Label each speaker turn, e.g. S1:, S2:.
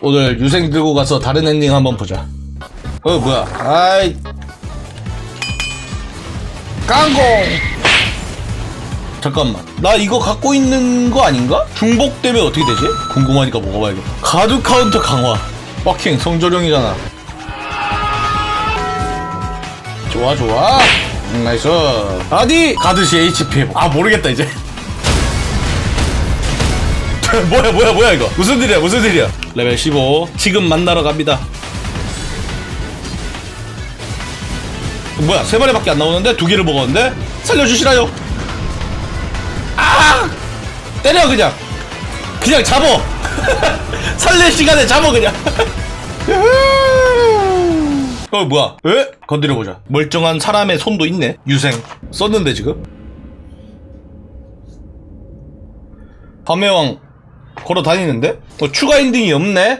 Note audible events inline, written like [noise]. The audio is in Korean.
S1: 오늘 유생 들고 가서 다른 엔딩 한번 보자. 어 뭐야? 아이 깡공. 잠깐만. 나 이거 갖고 있는 거 아닌가? 중복되면 어떻게 되지? 궁금하니까 먹어봐야겠다. 가드 카운터 강화. 빡킹 성조령이잖아. 좋아 좋아. 음, 나이스. 아디 가드시 HP. 아 모르겠다 이제. [laughs] 뭐야 뭐야 뭐야 이거? 무슨 일이야 무슨 일이야? 레벨 15 지금 만나러 갑니다. 뭐야 세 마리밖에 안 나오는데? 두 개를 먹었는데? 살려주시라요. 아! 때려 그냥. 그냥 잡어. [laughs] 살릴 시간에 잡어 그냥. [laughs] 어 뭐야? 에? 건드려보자. 멀쩡한 사람의 손도 있네. 유생. 썼는데 지금? 밤의 왕 걸어 다니는데? 어, 추가 엔딩이 없네?